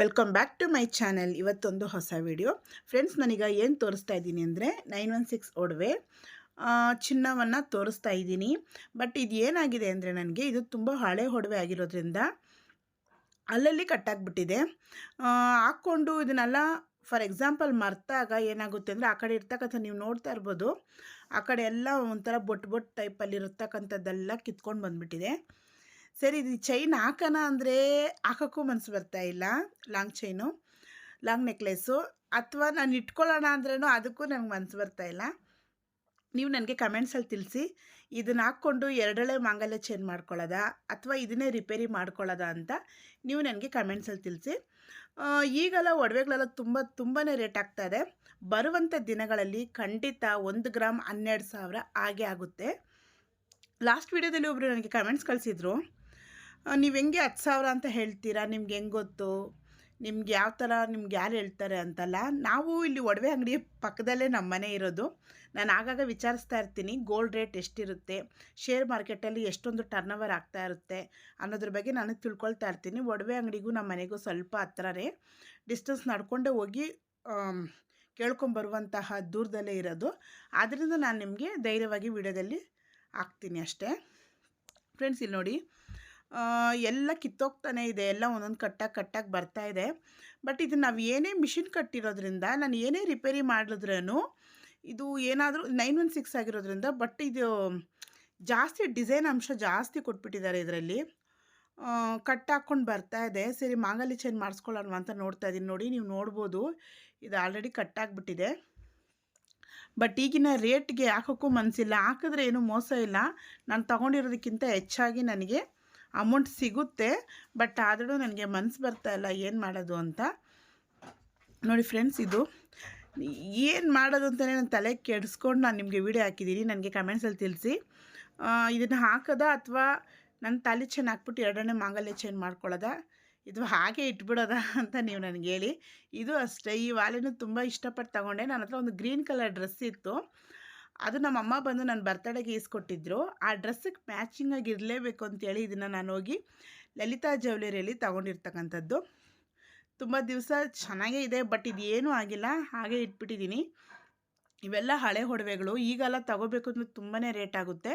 Welcome back to my channel ಇವತ್ತೊಂದು ಹೊಸ video friends ನನೀಗ ಏನು ತೋರಿಸ್ತಾ ಇದ್ದೀನಿ ಅಂದರೆ ನೈನ್ ಒನ್ ಸಿಕ್ಸ್ ಒಡವೆ ಚಿನ್ನವನ್ನು ತೋರಿಸ್ತಾ ಇದ್ದೀನಿ. ಬಟ್ ಇದು ಏನಾಗಿದೆ ಅಂದರೆ ನನಗೆ ಇದು ತುಂಬ ಹಳೆ ಒಡವೆ ಆಗಿರೋದ್ರಿಂದ ಅಲ್ಲಲ್ಲಿ ಕಟ್ಟಾಗ್ಬಿಟ್ಟಿದೆ. ಹಾಕ್ಕೊಂಡು ಇದನ್ನೆಲ್ಲ ಫಾರ್ ಎಕ್ಸಾಂಪಲ್ ಮರ್ತಾಗ ಏನಾಗುತ್ತೆ ಅಂದರೆ ಆ ಕಡೆ ಇರ್ತಕ್ಕಂಥ ನೀವು ನೋಡ್ತಾ ಇರ್ಬೋದು, ಆ ಕಡೆ ಎಲ್ಲ ಒಂಥರ ಬೊಟ್ಟು ಬೊಟ್ಟು ಟೈಪಲ್ಲಿ ಇರತಕ್ಕಂಥದ್ದೆಲ್ಲ ಕಿತ್ಕೊಂಡು ಬಂದುಬಿಟ್ಟಿದೆ. ಸರಿ, ಇದು ಚೈನ್ ಹಾಕೋಣ ಅಂದರೆ ಹಾಕೋಕ್ಕೂ ಮನಸ್ಸು ಬರ್ತಾ ಇಲ್ಲ ಲಾಂಗ್ ಚೈನು ಲಾಂಗ್ ನೆಕ್ಲೆಸ್ಸು ಅಥವಾ ನಾನು ಇಟ್ಕೊಳ್ಳೋಣ ಅಂದ್ರೂ ಅದಕ್ಕೂ ನನಗೆ ಮನಸ್ಸು ಬರ್ತಾ ಇಲ್ಲ. ನೀವು ನನಗೆ ಕಮೆಂಟ್ಸಲ್ಲಿ ತಿಳಿಸಿ ಇದನ್ನ ಹಾಕ್ಕೊಂಡು ಎರಡಳೆ ಮಾಂಗಲ್ಯ ಚೇಂಜ್ ಮಾಡ್ಕೊಳ್ಳೋದಾ, ಅಥವಾ ಇದನ್ನೇ ರಿಪೇರಿ ಮಾಡ್ಕೊಳ್ಳೋದಾ ಅಂತ ನೀವು ನನಗೆ ಕಮೆಂಟ್ಸಲ್ಲಿ ತಿಳಿಸಿ. ಈಗೆಲ್ಲ ಒಡವೆಗಳೆಲ್ಲ ತುಂಬ ತುಂಬಾ ರೇಟ್ ಆಗ್ತಾ ಇದೆ. ಬರುವಂಥ ದಿನಗಳಲ್ಲಿ ಖಂಡಿತ ಒಂದು ಗ್ರಾಮ್ ಹನ್ನೆರಡು ಸಾವಿರ ಹಾಗೆ ಆಗುತ್ತೆ. ಲಾಸ್ಟ್ ವೀಡಿಯೋದಲ್ಲಿ ಒಬ್ಬರು ನನಗೆ ಕಮೆಂಟ್ಸ್ ಕಳಿಸಿದ್ರು. ನೀವು ಹೆಂಗೆ ಹತ್ತು ಸಾವಿರ ಅಂತ ಹೇಳ್ತೀರಾ? ನಿಮ್ಗೆ ಹೆಂಗೆ ಗೊತ್ತು? ನಿಮ್ಗೆ ಯಾವ ಥರ ನಿಮ್ಗೆ ಯಾರು ಹೇಳ್ತಾರೆ ಅಂತಲ್ಲ, ನಾವು ಇಲ್ಲಿ ಒಡವೆ ಅಂಗಡಿ ಪಕ್ಕದಲ್ಲೇ ನಮ್ಮ ಮನೆ ಇರೋದು. ನಾನು ಆಗಾಗ ವಿಚಾರಿಸ್ತಾ ಇರ್ತೀನಿ ಗೋಲ್ಡ್ ರೇಟ್ ಎಷ್ಟಿರುತ್ತೆ? ಶೇರ್ ಮಾರ್ಕೆಟಲ್ಲಿ ಎಷ್ಟೊಂದು ಟರ್ನ್ ಓವರ್ ಆಗ್ತಾ ಇರುತ್ತೆ? ಅನ್ನೋದ್ರ ಬಗ್ಗೆ ನಾನು ತಿಳ್ಕೊಳ್ತಾ ಇರ್ತೀನಿ. ಒಡವೆ ಅಂಗಡಿಗೂ ನಮ್ಮ ಮನೆಗೂ ಸ್ವಲ್ಪ ಹತ್ರನೇ ಡಿಸ್ಟೆನ್ಸ್ ನಡ್ಕೊಂಡೇ ಹೋಗಿ ಕೇಳ್ಕೊಂಬರುವಂತಹ ದೂರದಲ್ಲೇ ಇರೋದು. ಆದ್ದರಿಂದ ನಾನು ನಿಮಗೆ ಧೈರ್ಯವಾಗಿ ವಿಡಿಯೋದಲ್ಲಿ ಹಾಕ್ತೀನಿ ಅಷ್ಟೇ. ಫ್ರೆಂಡ್ಸ್ ಇಲ್ಲಿ ನೋಡಿ. ಎಲ್ಲ ಕಿತ್ತೋಗ್ತಾನೆ ಇದೆ. ಎಲ್ಲ ಒಂದೊಂದು ಕಟ್ಟಾಗಿ ಕಟ್ಟಾಗಿ ಬರ್ತಾ ಇದೆ. ಬಟ್ ಇದು ನಾವು ಏನೇ ಮಿಷಿನ್ ಕಟ್ಟಿರೋದ್ರಿಂದ, ನಾನು ಏನೇ ರಿಪೇರಿ ಮಾಡಿದ್ರೂ ಇದು ಏನಾದರೂ ನೈನ್ ಒನ್ ಸಿಕ್ಸ್ ಆಗಿರೋದ್ರಿಂದ, ಬಟ್ ಇದು ಜಾಸ್ತಿ ಡಿಸೈನ್ ಅಂಶ ಜಾಸ್ತಿ ಕೊಟ್ಬಿಟ್ಟಿದ್ದಾರೆ ಇದರಲ್ಲಿ. ಕಟ್ ಹಾಕ್ಕೊಂಡು ಬರ್ತಾ ಇದೆ. ಸರಿ, ಮಾಂಗಲ್ಯ ಚೇಂಜ್ ಮಾಡಿಸ್ಕೊಳ್ಳೋಣ ಅಂತ ನೋಡ್ತಾ ಇದ್ದೀನಿ ನೋಡಿ, ನೀವು ನೋಡ್ಬೋದು. ಇದು ಆಲ್ರೆಡಿ ಆಗಿಬಿಟ್ಟಿದೆ. ಬಟ್ ಈಗಿನ ರೇಟ್ಗೆ ಹಾಕೋಕ್ಕೂ ಮನಸ್ಸಿಲ್ಲ ಹಾಕಿದ್ರೆ ಏನೂ ಮೋಸ ಇಲ್ಲ. ನಾನು ತೊಗೊಂಡಿರೋದಕ್ಕಿಂತ ಹೆಚ್ಚಾಗಿ ನನಗೆ ಅಮೌಂಟ್ ಸಿಗುತ್ತೆ ಬಟ್ ಆದರೂ ನನಗೆ ಮನಸ್ಸು ಬರ್ತಾ ಇಲ್ಲ ಏನು ಮಾಡೋದು ಅಂತ. ನೋಡಿ ಫ್ರೆಂಡ್ಸ್ ಇದು ಏನು ಮಾಡೋದು ಅಂತಲೇ ನಾನು ತಲೆ ಕೆಡಿಸ್ಕೊಂಡು ನಾನು ನಿಮಗೆ ವೀಡಿಯೋ ಹಾಕಿದ್ದೀನಿ ನನಗೆ ಕಮೆಂಟ್ಸಲ್ಲಿ ತಿಳಿಸಿ. ಇದನ್ನು ಹಾಕೋದ ಅಥವಾ ನನ್ನ ತಲೆ ಚೇನ್ ಹಾಕ್ಬಿಟ್ಟು ಎರಡನೇ ಮಾಂಗಲ್ಯ ಚೇಂಜ್ ಮಾಡ್ಕೊಳ್ಳೋದ? ಇದು ಹಾಗೆ ಇಟ್ಬಿಡೋದ ಅಂತ ನೀವು ನನಗೆ ಹೇಳಿ. ಇದು ಅಷ್ಟೇ, ಈ ವಾಲೆನೂ ತುಂಬ ಇಷ್ಟಪಟ್ಟು ತಗೊಂಡೆ. ನನ್ನ ಹತ್ರ ಒಂದು ಗ್ರೀನ್ ಕಲರ್ ಡ್ರೆಸ್ ಇತ್ತು. ಅದು ನಮ್ಮ ಅಮ್ಮ ಬಂದು ನನ್ನ ಬರ್ತಡೆಗೆ ಈಸ್ಕೊಟ್ಟಿದ್ರು. ಆ ಡ್ರೆಸ್ಸಿಗೆ ಮ್ಯಾಚಿಂಗಾಗಿ ಇರಲೇಬೇಕು ಅಂತೇಳಿ ಇದನ್ನು ನಾನು ಹೋಗಿ ಲಲಿತಾ ಜ್ಯುವೆಲರಿಯಲ್ಲಿ ತಗೊಂಡಿರ್ತಕ್ಕಂಥದ್ದು. ತುಂಬ ದಿವಸ ಚೆನ್ನಾಗೇ ಇದೆ ಬಟ್ ಇದು ಏನೂ ಆಗಿಲ್ಲ. ಹಾಗೆ ಇಟ್ಬಿಟ್ಟಿದ್ದೀನಿ ಇವೆಲ್ಲ ಹಳೆ ಒಡವೆಗಳು. ಈಗೆಲ್ಲ ತಗೋಬೇಕು ಅಂದರೆ ತುಂಬಾ ರೇಟ್ ಆಗುತ್ತೆ.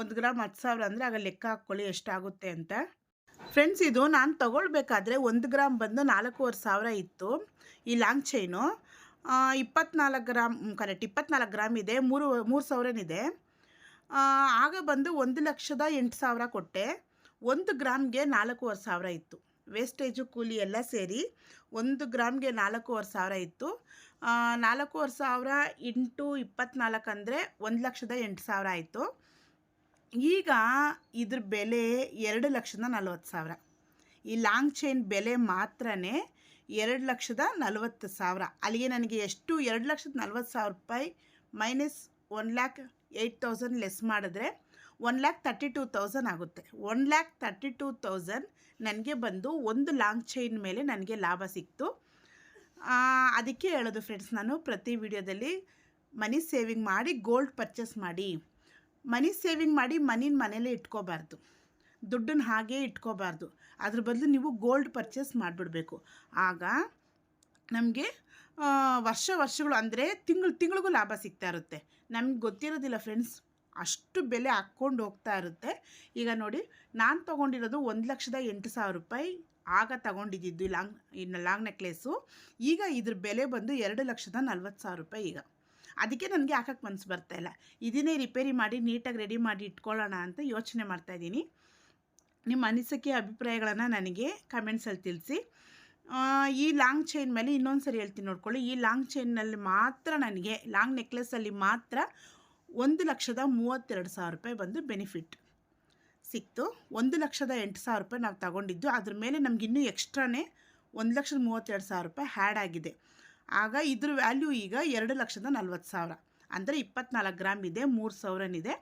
ಒಂದು ಗ್ರಾಮ್ ಹತ್ತು ಸಾವಿರ ಅಂದರೆ ಆಗ ಲೆಕ್ಕ ಹಾಕ್ಕೊಳ್ಳಿ ಎಷ್ಟಾಗುತ್ತೆ ಅಂತ. ಫ್ರೆಂಡ್ಸ್ ಇದು ನಾನು ತಗೊಳ್ಬೇಕಾದ್ರೆ ಒಂದು ಗ್ರಾಮ್ ಬಂದು ನಾಲ್ಕೂವರೆ ಸಾವಿರ ಇತ್ತು. ಈ ಲಾಂಗ್ ಚೈನು ಇಪ್ಪತ್ನಾಲ್ಕು ಗ್ರಾಮ್ ಕರೆಕ್ಟ್ ಇಪ್ಪತ್ನಾಲ್ಕು ಗ್ರಾಮ್ ಇದೆ, ಮೂರು ಮೂರು ಸಾವಿರನಿದೆ ಆಗ ಬಂದು ಒಂದು ಲಕ್ಷದ ಎಂಟು ಸಾವಿರ ಕೊಟ್ಟೆ. ಒಂದು ಗ್ರಾಮ್ಗೆ ನಾಲ್ಕೂವರೆ ಸಾವಿರ ಇತ್ತು. ವೇಸ್ಟೇಜು ಕೂಲಿ ಎಲ್ಲ ಸೇರಿ ಒಂದು ಗ್ರಾಮ್ಗೆ ನಾಲ್ಕೂವರೆ ಸಾವಿರ ಇತ್ತು. ನಾಲ್ಕೂವರೆ ಸಾವಿರ ಇಂಟು ಇಪ್ಪತ್ನಾಲ್ಕು ಅಂದರೆ ಒಂದು ಲಕ್ಷದ ಎಂಟು ಸಾವಿರ ಆಯಿತು. ಈಗ ಇದ್ರ ಬೆಲೆ ಎರಡು ಲಕ್ಷದ ನಲ್ವತ್ತು ಸಾವಿರ. ಈ ಲಾಂಗ್ ಚೈನ್ ಬೆಲೆ ಮಾತ್ರನೇ ಎರಡು ಲಕ್ಷದ ನಲವತ್ತು ಸಾವಿರ. ಅಲ್ಲಿಗೆ ನನಗೆ ಎಷ್ಟು? ಎರಡು ಲಕ್ಷದ ನಲ್ವತ್ತು ಸಾವಿರ ರೂಪಾಯಿ minus one lakh eight thousand less ಮಾಡಿದ್ರೆ one lakh thirty two thousand ಆಗುತ್ತೆ. One lakh thirty two thousand ನನಗೆ ಬಂದು ಒಂದು ಲಾಂಗ್ ಚೈನ್ ಮೇಲೆ ನನಗೆ ಲಾಭ ಸಿಕ್ತು. ಅದಕ್ಕೆ ಹೇಳೋದು ಫ್ರೆಂಡ್ಸ್ ನಾನು ಪ್ರತಿ ವಿಡಿಯೋದಲ್ಲಿ ಮನಿ ಸೇವಿಂಗ್ ಮಾಡಿ ಗೋಲ್ಡ್ ಪರ್ಚೇಸ್ ಮಾಡಿ. ಮನಿ ಸೇವಿಂಗ್ ಮಾಡಿ ಮನಿನ ಮನೇಲೇ ಇಟ್ಕೋಬಾರ್ದು. ದುಡ್ಡನ್ನು ಹಾಗೇ ಇಟ್ಕೋಬಾರ್ದು. ಅದ್ರ ಬದಲು ನೀವು ಗೋಲ್ಡ್ ಪರ್ಚೇಸ್ ಮಾಡಿಬಿಡಬೇಕು. ಆಗ ನಮಗೆ ವರ್ಷ ವರ್ಷಗಳು ಅಂದರೆ ತಿಂಗಳು ತಿಂಗಳಿಗೂ ಲಾಭ ಸಿಗ್ತಾ ಇರುತ್ತೆ. ನಮ್ಗೆ ಗೊತ್ತಿರೋದಿಲ್ಲ ಫ್ರೆಂಡ್ಸ್ ಅಷ್ಟು ಬೆಲೆ ಹಾಕ್ಕೊಂಡು ಹೋಗ್ತಾ ಇರುತ್ತೆ. ಈಗ ನೋಡಿ, ನಾನು ತೊಗೊಂಡಿರೋದು ಒಂದು ಲಕ್ಷದ ಎಂಟು ಸಾವಿರ ರೂಪಾಯಿ ಆಗ ತಗೊಂಡಿದ್ದು ಲಾಂಗ್ ಇನ್ನು ಲಾಂಗ್ ನೆಕ್ಲೇಸು ಈಗ ಇದ್ರ ಬೆಲೆ ಬಂದು ಎರಡು ಲಕ್ಷದ ನಲ್ವತ್ತು ಸಾವಿರ ರೂಪಾಯಿ ಈಗ. ಅದಕ್ಕೆ ನನಗೆ ಹಾಕಕ್ಕೆ ಮನಸ್ಸು ಬರ್ತಾಯಿಲ್ಲ ಇದನ್ನೇ ರಿಪೇರಿ ಮಾಡಿ, ನೀಟಾಗಿ ರೆಡಿ ಮಾಡಿ ಇಟ್ಕೊಳ್ಳೋಣ ಅಂತ ಯೋಚನೆ ಮಾಡ್ತಾಯಿದ್ದೀನಿ ನಿಮ್ಮ ಅನಿಸಿಕೆ, ಅಭಿಪ್ರಾಯಗಳನ್ನು ನನಗೆ ಕಮೆಂಟ್ಸಲ್ಲಿ ತಿಳಿಸಿ. ಈ ಲಾಂಗ್ ಚೈನ್ ಮೇಲೆ ಇನ್ನೊಂದು ಸರಿ ಹೇಳ್ತೀನಿ ನೋಡ್ಕೊಳ್ಳಿ. ಈ ಲಾಂಗ್ ಚೈನ್ನಲ್ಲಿ ಮಾತ್ರ ನನಗೆ, ಲಾಂಗ್ ನೆಕ್ಲೆಸಲ್ಲಿ ಮಾತ್ರ ಒಂದು ಲಕ್ಷದ ಮೂವತ್ತೆರಡು ಸಾವಿರ ರೂಪಾಯಿ ಬಂದು ಬೆನಿಫಿಟ್. ಸಿಕ್ತು. ಒಂದು ಲಕ್ಷದ ಎಂಟು ಸಾವಿರ ರೂಪಾಯಿ ನಾವು ತಗೊಂಡಿದ್ದು. ಅದ್ರ ಮೇಲೆ ನಮಗಿನ್ನೂ ಎಕ್ಸ್ಟ್ರಾನೇ ಒಂದು ಲಕ್ಷದ ಮೂವತ್ತೆರಡು ಸಾವಿರ ರೂಪಾಯಿ ಹ್ಯಾಡ್ ಆಗಿದೆ. ಆಗ ಇದ್ರ ವ್ಯಾಲ್ಯೂ ಈಗ ಎರಡು ಲಕ್ಷದ ನಲ್ವತ್ತು ಸಾವಿರ. ಅಂದರೆ ಇಪ್ಪತ್ನಾಲ್ಕು ಗ್ರಾಮ್ ಇದೆ, ಮೂರು ಸಾವಿರನಿದೆ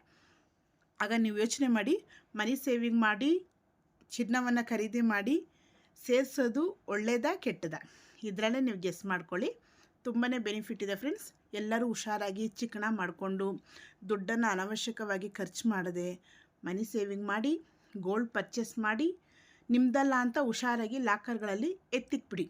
ಆಗ ನೀವು ಯೋಚನೆ ಮಾಡಿ, ಮನಿ ಸೇವಿಂಗ್ ಮಾಡಿ ಚಿನ್ನವನ್ನು ಖರೀದಿ ಮಾಡಿ ಸೇರಿಸೋದು ಒಳ್ಳೆಯದಾ ಕೆಟ್ಟದ? ಇದರಲ್ಲೇ ನೀವು ಗೆಸ್ ಮಾಡ್ಕೊಳ್ಳಿ. ತುಂಬಾ ಬೆನಿಫಿಟ್ ಇದೆ ಫ್ರೆಂಡ್ಸ್ ಎಲ್ಲರೂ ಹುಷಾರಾಗಿ ಚಿಕ್ಕಣ ಮಾಡಿಕೊಂಡು ದುಡ್ಡನ್ನು ಅನವಶ್ಯಕವಾಗಿ ಖರ್ಚು ಮಾಡದೆ ಮನಿ ಸೇವಿಂಗ್ ಮಾಡಿ ಗೋಲ್ಡ್ ಪರ್ಚೇಸ್ ಮಾಡಿ ನಿಮ್ಮದಲ್ಲ ಅಂತ ಹುಷಾರಾಗಿ ಲಾಕರ್ಗಳಲ್ಲಿ ಎತ್ತಿಕ್ಬಿಡಿ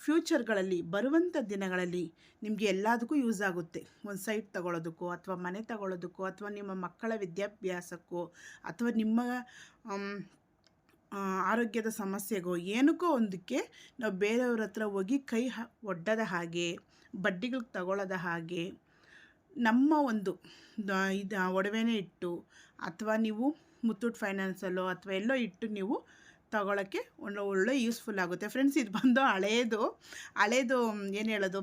ಫ್ಯೂಚರ್ಗಳಲ್ಲಿ ಬರುವಂಥ ದಿನಗಳಲ್ಲಿ ನಿಮಗೆ ಎಲ್ಲದಕ್ಕೂ ಯೂಸ್ ಆಗುತ್ತೆ. ಒಂದು ಸೈಟ್ ತಗೊಳ್ಳೋದಕ್ಕೋ ಅಥವಾ ಮನೆ ತಗೊಳ್ಳೋದಕ್ಕೋ ಅಥವಾ ನಿಮ್ಮ ಮಕ್ಕಳ ವಿದ್ಯಾಭ್ಯಾಸಕ್ಕೋ, ಅಥವಾ ನಿಮ್ಮ ಆರೋಗ್ಯದ ಸಮಸ್ಯೆಗೋ ಏನಕ್ಕೋ ಒಂದಕ್ಕೆ ನಾವು ಬೇರೆಯವ್ರ ಹತ್ರ ಹೋಗಿ ಕೈ ಹ, ಒಡ್ಡದ ಹಾಗೆ ಬಡ್ಡಿಗಳಿಗೆ ತಗೊಳ್ಳೋದ ಹಾಗೆ, ನಮ್ಮ ಒಂದು ಇದು ಒಡವೆನೇ ಇಟ್ಟು ಅಥವಾ ನೀವು ಮುತ್ತೂಟ್ ಫೈನಾನ್ಸಲ್ಲೋ ಅಥವಾ ಎಲ್ಲೋ ಇಟ್ಟು ನೀವು ತಗೊಳ್ಳೋಕ್ಕೆ ಒಳ್ಳೆ ಒಳ್ಳೆ ಯೂಸ್ಫುಲ್ ಆಗುತ್ತೆ. ಫ್ರೆಂಡ್ಸ್, ಇದು ಬಂದು ಹಳೇದು ಹಳೇದು ಏನು ಹೇಳೋದು?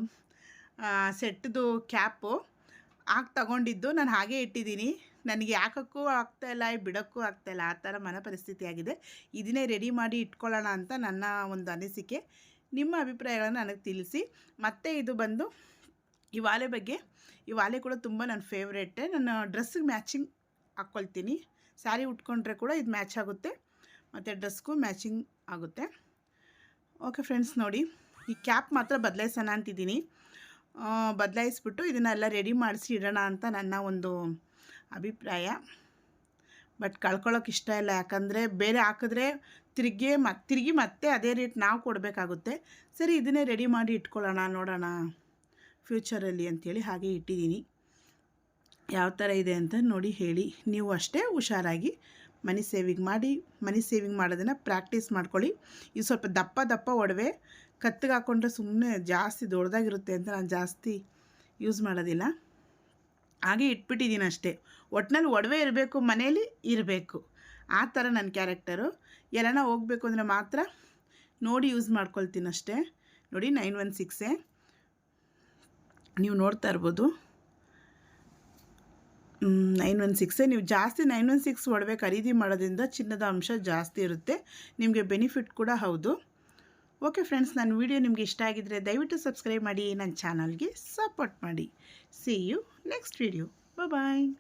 ಸೆಟ್ದು ಕ್ಯಾಪು. ಆಗ ತಗೊಂಡಿದ್ದು ನಾನು ಹಾಗೆ ಇಟ್ಟಿದ್ದೀನಿ. ನನಗೆ ಯಾಕಕ್ಕೂ ಆಗ್ತಾಯಿಲ್ಲ ಬಿಡೋಕ್ಕೂ ಆಗ್ತಾಯಿಲ್ಲ ಆ ಥರ ಮನ ಪರಿಸ್ಥಿತಿ ಆಗಿದೆ ಇದನ್ನೇ ರೆಡಿ ಮಾಡಿ ಇಟ್ಕೊಳ್ಳೋಣ ಅಂತ ನನ್ನ ಒಂದು ಅನಿಸಿಕೆ. ನಿಮ್ಮ ಅಭಿಪ್ರಾಯಗಳನ್ನು ನನಗೆ ತಿಳಿಸಿ. ಮತ್ತೆ ಇದು ಬಂದು, ಈ ವಾಲೆ ಬಗ್ಗೆ, ಈ ವಾಲೆ ಕೂಡ ತುಂಬ ನನ್ನ ಫೇವ್ರೇಟೆ ನನ್ನ ಡ್ರೆಸ್ಸಿಗೆ ಮ್ಯಾಚಿಂಗ್ ಹಾಕ್ಕೊಳ್ತೀನಿ. ಸ್ಯಾರಿ ಉಟ್ಕೊಂಡ್ರೆ ಕೂಡ ಇದು ಮ್ಯಾಚ್ ಆಗುತ್ತೆ. ಮತ್ತು ಡ್ರೆಸ್ಗೂ ಮ್ಯಾಚಿಂಗ್ ಆಗುತ್ತೆ. ಓಕೆ ಫ್ರೆಂಡ್ಸ್ ನೋಡಿ, ಈ ಕ್ಯಾಪ್ ಮಾತ್ರ ಬದಲಾಯಿಸೋಣ ಅಂತಿದ್ದೀನಿ. ಬದಲಾಯಿಸ್ಬಿಟ್ಟು ಇದನ್ನೆಲ್ಲ ರೆಡಿ ಮಾಡಿಸಿ ಇಡೋಣ ಅಂತ ನನ್ನ ಒಂದು ಅಭಿಪ್ರಾಯ. ಬಟ್ ಕಳ್ಕೊಳ್ಳೋಕೆ ಇಷ್ಟ ಇಲ್ಲ. ಯಾಕಂದರೆ ಬೇರೆ ಹಾಕಿದ್ರೆ ತಿರುಗಿ ಮತ್ತೆ ತಿರುಗಿ ಮತ್ತೆ ಅದೇ ರೇಟ್ ನಾವು ಕೊಡಬೇಕಾಗುತ್ತೆ. ಸರಿ, ಇದನ್ನೇ ರೆಡಿ ಮಾಡಿ ಇಟ್ಕೊಳ್ಳೋಣ, ನೋಡೋಣ ಫ್ಯೂಚರಲ್ಲಿ ಅಂಥೇಳಿ ಹಾಗೆ ಇಟ್ಟಿದ್ದೀನಿ. ಯಾವ ಥರ ಇದೆ ಅಂತ ನೋಡಿ ಹೇಳಿ. ನೀವು ಅಷ್ಟೇ ಹುಷಾರಾಗಿ ಮನಿ ಸೇವಿಂಗ್ ಮಾಡಿ, ಮನಿ ಸೇವಿಂಗ್ ಮಾಡೋದನ್ನು ಪ್ರಾಕ್ಟೀಸ್ ಮಾಡ್ಕೊಳ್ಳಿ. ಇದು ಸ್ವಲ್ಪ ದಪ್ಪ ದಪ್ಪ ಒಡವೆ, ಕತ್ತಿಗೆ ಹಾಕ್ಕೊಂಡ್ರೆ ಸುಮ್ಮನೆ ಜಾಸ್ತಿ ದೊಡ್ಡದಾಗಿರುತ್ತೆ ಅಂತ ನಾನು ಜಾಸ್ತಿ ಯೂಸ್ ಮಾಡೋದಿಲ್ಲ. ಹಾಗೆ ಇಟ್ಬಿಟ್ಟಿದ್ದೀನಿ ಅಷ್ಟೇ. ಒಟ್ಟಿನಲ್ಲಿ ಒಡವೆ ಇರಬೇಕು ಮನೇಲಿ ಇರಬೇಕು. ಆ ಥರ ನನ್ನ ಕ್ಯಾರೆಕ್ಟರು. ಎಲ್ಲನ ಹೋಗಬೇಕು ಅಂದರೆ ಮಾತ್ರ ನೋಡಿ ಯೂಸ್ ಮಾಡ್ಕೊಳ್ತೀನಿ ಅಷ್ಟೇ. ನೋಡಿ ನೈನ್ ಒನ್ ಸಿಕ್ಸೇ. ನೀವು ನೋಡ್ತಾ ಇರ್ಬೋದು. ನೈನ್ ಒನ್ ಸಿಕ್ಸೇ. ನೀವು ಜಾಸ್ತಿ ನೈನ್ ಒನ್ ಸಿಕ್ಸ್ ಒಡವೆ ಖರೀದಿ ಮಾಡೋದ್ರಿಂದ ಚಿನ್ನದ ಅಂಶ ಜಾಸ್ತಿ ಇರುತ್ತೆ. ನಿಮಗೆ ಬೆನಿಫಿಟ್ ಕೂಡ ಹೌದು. ಓಕೆ ಫ್ರೆಂಡ್ಸ್, ನನ್ನ ವಿಡಿಯೋ ನಿಮಗೆ ಇಷ್ಟ ಆಗಿದ್ದರೆ ದಯವಿಟ್ಟು ಸಬ್ಸ್ಕ್ರೈಬ್ ಮಾಡಿ, ನನ್ನ ಚಾನಲ್ಗೆ ಸಪೋರ್ಟ್ ಮಾಡಿ. See you next video. Bye-bye.